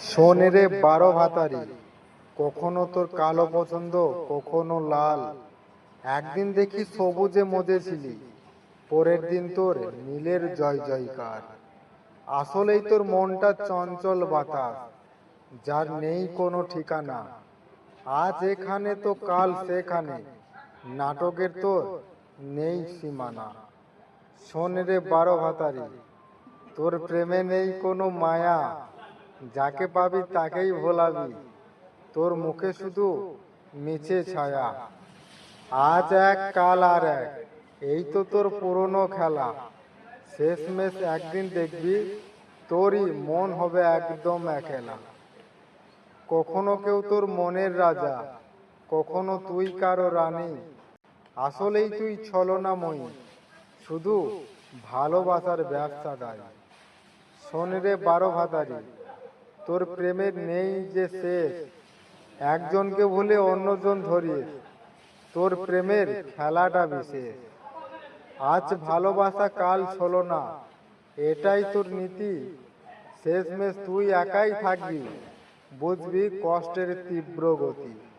শোনে রে বারো ভাতারি, কখনো তোর কালো পছন্দ, কখনো লাল। একদিন দেখি সবুজে মজেছিলি, পরের দিন তোর নীলের জয় জয়কার। আসলেই তোর মনটা চঞ্চল বাতাস, যার নেই কোনো ঠিকানা। আজ এখানে তো কাল সেখানে, নাটকের তোর নেই সীমানা। শোন রে বারো ভাতারি, তোর প্রেমে নেই কোনো মায়া যাকে পাবি তাকেই ভোলাবি। তোর মুখে শুধু মিছে ছায়া। আজ এক, কাল আর এক। এই তো তোর পুরনো খেলা। শেষমেশ একদিন দেখবি তোরই মন হবে একদম একেলা। কখনো কেউ তোর মনের রাজা, কখনো তুই কারও রানী। আসলেই তুই ছলনাময়ী, শুধু ভালোবাসার ব্যবসাদারি শোন রে বারো ভাতারি তোর প্রেমের নেই যে শেষ একজনকে ভুলে অন্যজন ধরিয়ে। তোর প্রেমের খেলাটা বিশেষ। আজ ভালোবাসা কাল ছলনা এটাই তোর নীতি। শেষমেশ তুই একাই থাকবি। বুঝবি কষ্টের তীব্র গতি।